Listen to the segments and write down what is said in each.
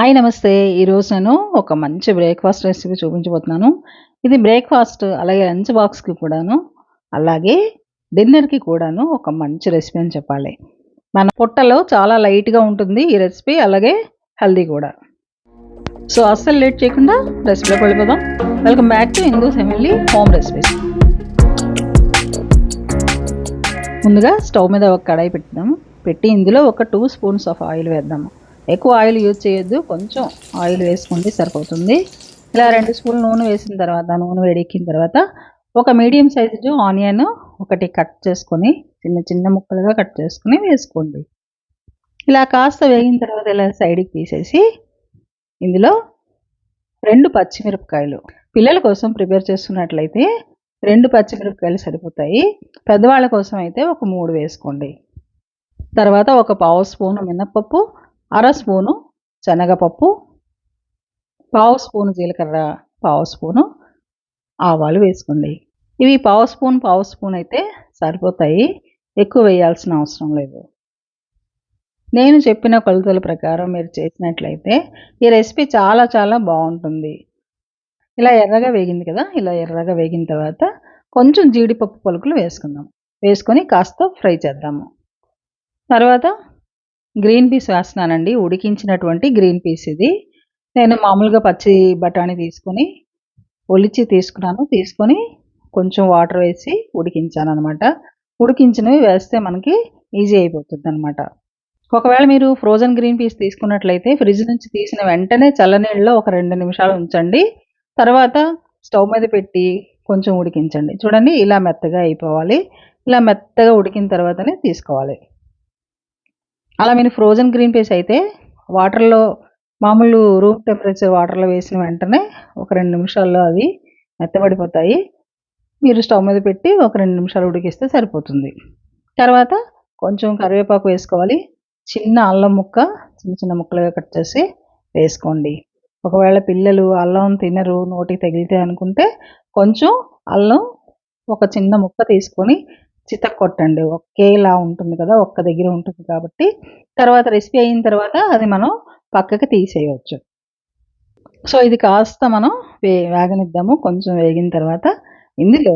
Hi నమస్తే. ఈరోజు నేను ఒక మంచి బ్రేక్ఫాస్ట్ రెసిపీ చూపించబోతున్నాను. ఇది బ్రేక్ఫాస్ట్ అలాగే లంచ్ బాక్స్కి కూడాను అలాగే డిన్నర్కి కూడాను ఒక మంచి రెసిపీ అని చెప్పాలి. మన పొట్టలో చాలా లైట్గా ఉంటుంది ఈ రెసిపీ అలాగే హెల్దీ కూడా. సో అస్సలు లేట్ చేయకుండా రెసిపీలోకి వెళ్ళిపోదాం. Welcome back to Hindu family home recipes ముందుగా స్టవ్ మీద ఒక కడాయి పెట్టుదాము. పెట్టి ఇందులో ఒక టూ స్పూన్స్ ఆఫ్ ఆయిల్ వేద్దాము. ఎక్కువ ఆయిల్ యూజ్ చేయొద్దు కొంచెం ఆయిల్ వేసుకుంటే సరిపోతుంది. ఇలా రెండు స్పూన్లు నూనె వేసిన తర్వాత నూనె వేడెక్కిన తర్వాత ఒక మీడియం సైజు ఆనియన్ ఒకటి కట్ చేసుకొని చిన్న చిన్న ముక్కలుగా కట్ చేసుకొని వేసుకోండి. ఇలా కాస్త వేగిన తర్వాత ఇలా సైడ్కి తీసేసి ఇందులో రెండు పచ్చిమిరపకాయలు. పిల్లల కోసం ప్రిపేర్ చేస్తున్నట్లయితే రెండు పచ్చిమిరపకాయలు సరిపోతాయి. పెద్దవాళ్ళ కోసం అయితే ఒక మూడు వేసుకోండి. తర్వాత ఒక పావు స్పూన్ మినప్పప్పు అర స్పూను శనగపప్పు పావు స్పూను జీలకర్ర పావు స్పూను ఆవాలు వేసుకోండి. ఇవి పావు స్పూన్ పావు స్పూన్ అయితే సరిపోతాయి. ఎక్కువ వేయాల్సిన అవసరం లేదు. నేను చెప్పిన కొలతల ప్రకారం మీరు చేసినట్లయితే ఈ రెసిపీ చాలా చాలా బాగుంటుంది. ఇలా ఎర్రగా వేగింది కదా ఇలా ఎర్రగా వేగిన తర్వాత కొంచెం జీడిపప్పు పలుకులు వేసుకుందాం. వేసుకొని కాస్త ఫ్రై చేద్దాము. తర్వాత గ్రీన్ పీస్ వేస్తున్నానండి. ఉడికించినటువంటి గ్రీన్ పీస్ ఇది. నేను మామూలుగా పచ్చి బఠానీ తీసుకొని ఒలిచి తీసుకున్నాను. తీసుకొని కొంచెం వాటర్ వేసి ఉడికించాను అనమాట ఉడికించినవి వేస్తే మనకి ఈజీ అయిపోతుంది అనమాట ఒకవేళ మీరు ఫ్రోజన్ గ్రీన్ పీస్ తీసుకున్నట్లయితే ఫ్రిడ్జ్ నుంచి తీసిన వెంటనే చల్లనీళ్ళలో ఒక రెండు నిమిషాలు ఉంచండి. తర్వాత స్టవ్ మీద పెట్టి కొంచెం ఉడికించండి. చూడండి ఇలా మెత్తగా అయిపోవాలి. ఇలా మెత్తగా ఉడికిన తర్వాతనే తీసుకోవాలి. అలా మీరు ఫ్రోజన్ గ్రీన్ పీస్ అయితే వాటర్లో మామూలు రూమ్ టెంపరేచర్ వాటర్లో వేసిన వెంటనే ఒక రెండు నిమిషాల్లో అవి మెత్తబడిపోతాయి. మీరు స్టవ్ మీద పెట్టి ఒక రెండు నిమిషాలు ఉడికిస్తే సరిపోతుంది. తర్వాత కొంచెం కరివేపాకు వేసుకోవాలి. చిన్న అల్లం ముక్క చిన్న చిన్న ముక్కలుగా కట్ చేసి వేసుకోండి. ఒకవేళ పిల్లలు అల్లం తినరు నోటికి తగిలితే అనుకుంటే కొంచెం అల్లం ఒక చిన్న ముక్క తీసుకొని కొట్టండి. ఒకేలా ఉంటుంది కదా ఒక్క దగ్గర ఉంటుంది కాబట్టి. తర్వాత రెసిపీ అయిన తర్వాత అది మనం పక్కకి తీసేయవచ్చు సో ఇది కాస్త మనం వే వేగనిద్దాము. కొంచెం వేగిన తర్వాత ఇందులో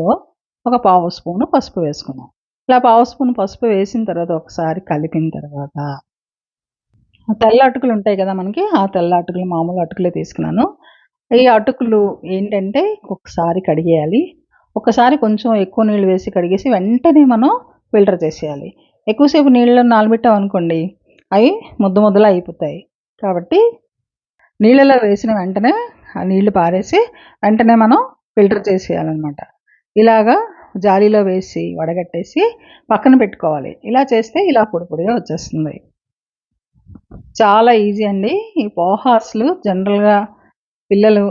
ఒక పావు స్పూను పసుపు వేసుకున్నాం ఇలా పావు స్పూన్ పసుపు వేసిన తర్వాత ఒకసారి కలిపిన తర్వాత తెల్ల అటుకులు ఉంటాయి కదా మనకి ఆ తెల్ల అటుకులు మామూలు అటుకులే తీసుకున్నాను. ఈ అటుకులు ఏంటంటే ఒకసారి కడిగేయాలి. ఒకసారి కొంచెం ఎక్కువ నీళ్ళు వేసి కడిగేసి వెంటనే మనం ఫిల్టర్ చేసేయాలి. ఎక్కువసేపు నీళ్ళలో నానబెట్టాం అనుకోండి అవి ముద్ద ముద్దలా అయిపోతాయి. కాబట్టి నీళ్ళలో వేసిన వెంటనే ఆ నీళ్ళు పారేసి వెంటనే మనం ఫిల్టర్ చేసేయాలన్నమాట. ఇలాగా జాలీలో వేసి వడగట్టేసి పక్కన పెట్టుకోవాలి. ఇలా చేస్తే ఇలా పొడి పొడిగా వచ్చేస్తుంది. చాలా ఈజీ అండి. ఈ పోహాస్లు జనరల్గా పిల్లలు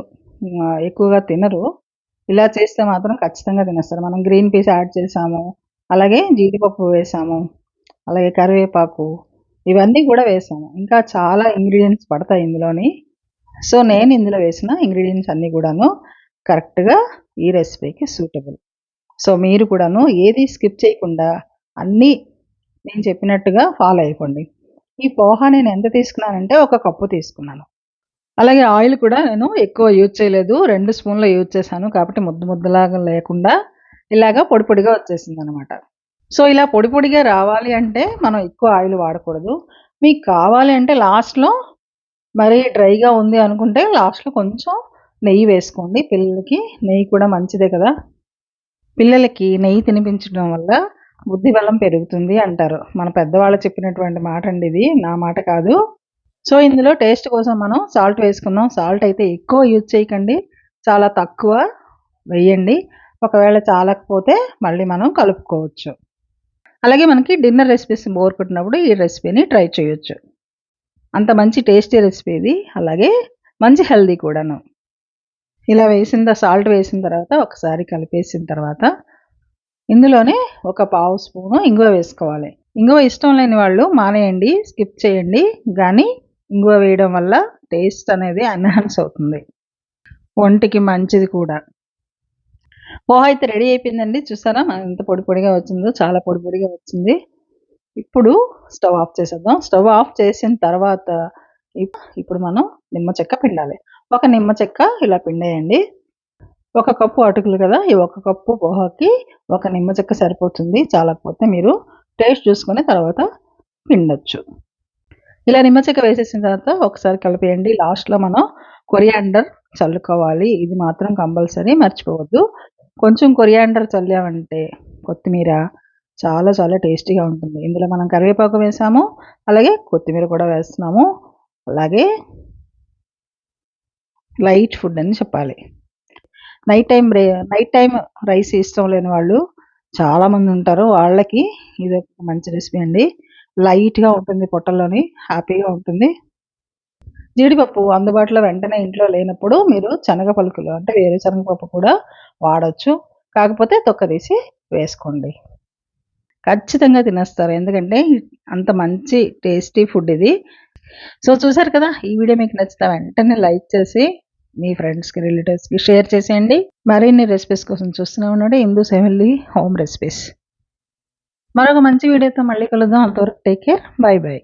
ఎక్కువగా తినరు. ఇలా చేస్తే మాత్రం ఖచ్చితంగా తినేస్తారు. మనం గ్రీన్ పీస్ యాడ్ చేసాము అలాగే జీడిపప్పు వేసాము అలాగే కరివేపాకు ఇవన్నీ కూడా వేసాము. ఇంకా చాలా ఇంగ్రీడియంట్స్ పడతాయి ఇందులోని. సో నేను ఇందులో వేసిన ఇంగ్రీడియంట్స్ అన్నీ కూడాను కరెక్ట్గా ఈ రెసిపీకి సూటబుల్ సో మీరు కూడాను ఏది స్కిప్ చేయకుండా అన్నీ నేను చెప్పినట్టుగా ఫాలో అయిపోండి ఈ పోహా నేను ఎంత తీసుకున్నానంటే ఒక కప్పు తీసుకున్నాను. అలాగే ఆయిల్ కూడా నేను ఎక్కువ యూజ్ చేయలేదు. రెండు స్పూన్లు యూజ్ చేశాను కాబట్టి ముద్ద ముద్దలాగా లేకుండా ఇలాగా పొడి పొడిగా వచ్చేసింది అనమాట సో ఇలా పొడి పొడిగా రావాలి అంటే మనం ఎక్కువ ఆయిల్ వాడకూడదు. మీకు కావాలి అంటే లాస్ట్లో మరీ డ్రైగా ఉంది అనుకుంటే లాస్ట్లో కొంచెం నెయ్యి వేసుకోండి. పిల్లలకి నెయ్యి కూడా మంచిదే కదా. పిల్లలకి నెయ్యి తినిపించడం వల్ల బుద్ధి బలం పెరుగుతుంది అంటారు. మన పెద్దవాళ్ళు చెప్పినటువంటి మాట అండి ఇది. నా మాట కాదు. సో ఇందులో టేస్ట్ కోసం మనం సాల్ట్ వేసుకుందాం. సాల్ట్ అయితే ఎక్కువ యూజ్ చేయకండి. చాలా తక్కువ వేయండి. ఒకవేళ చాలకపోతే మళ్ళీ మనం కలుపుకోవచ్చు. అలాగే మనకి డిన్నర్ రెసిపీస్ బోర్ కొట్టినప్పుడు ఈ రెసిపీని ట్రై చేయొచ్చు. అంత మంచి టేస్టీ రెసిపీ ఇది. అలాగే మంచి హెల్దీ కూడాను. ఇలా వేసిన సాల్ట్ వేసిన తర్వాత ఒకసారి కలిపేసిన తర్వాత ఇందులోనే ఒక పావు స్పూను ఇంగువ వేసుకోవాలి. ఇంగువ ఇష్టం లేని వాళ్ళు మానేయండి. స్కిప్ చేయండి. కానీ ఇంగువ వేయడం వల్ల టేస్ట్ అనేది ఎన్హాన్స్ అవుతుంది. ఒంటికి మంచిది కూడా. పోహ అయితే రెడీ అయిపోయిందండి. చూసారా? ఎంత పొడి పొడిగా వచ్చిందో చాలా పొడి పొడిగా వచ్చింది. ఇప్పుడు స్టవ్ ఆఫ్ చేసేద్దాం. స్టవ్ ఆఫ్ చేసిన తర్వాత ఇప్- ఇప్పుడు మనం నిమ్మ చెక్క పిండాలి. ఒక నిమ్మ చెక్క ఇలా పిండేయండి. ఒక కప్పు అటుకులు కదా? ఈ ఒక కప్పు పోహాకి ఒక నిమ్మ చెక్క సరిపోతుంది. చాలకపోతే మీరు టేస్ట్ చూసుకొని తర్వాత పిండొచ్చు. ఇలా నిమ్మచెక్క వేసేసిన తర్వాత ఒకసారి కలిపేయండి. లాస్ట్లో మనం కొరియాండర్ చల్లుకోవాలి. ఇది మాత్రం కంపల్సరీ మర్చిపోవద్దు. కొంచెం కొరియాండర్ చల్లామంటే కొత్తిమీర చాలా చాలా టేస్టీగా ఉంటుంది. ఇందులో మనం కరివేపాకు వేసాము. అలాగే కొత్తిమీర కూడా వేస్తున్నాము. అలాగే లైట్ ఫుడ్ అని చెప్పాలి. నైట్ టైం రే నైట్ టైం రైస్ ఇష్టం లేని వాళ్ళు చాలామంది ఉంటారు. వాళ్ళకి ఇది ఒక మంచి రెసిపీ అండి. లైట్గా ఉంటుంది పొట్టలోని హ్యాపీగా ఉంటుంది. జీడిపప్పు అందుబాటులో వెంటనే ఇంట్లో లేనప్పుడు మీరు శనగ పలుకులు అంటే వేరే శనగపప్పు కూడా వాడచ్చు. కాకపోతే తొక్క తీసి వేసుకోండి. ఖచ్చితంగా తినేస్తారు. ఎందుకంటే అంత మంచి టేస్టీ ఫుడ్ ఇది. సో చూసారు కదా ఈ వీడియో మీకు నచ్చితే వెంటనే లైక్ చేసి మీ ఫ్రెండ్స్కి రిలేటివ్స్కి షేర్ చేసేయండి. మరిన్ని రెసిపీస్ కోసం చూస్తూనే ఉన్నాడు హిందూ సెవెన్లీ హోమ్ రెసిపీస్. మరొక మంచి వీడియోతో మళ్ళీ కలుద్దాం. అంతవరకు టేక్ కేర్ బాయ్ బాయ్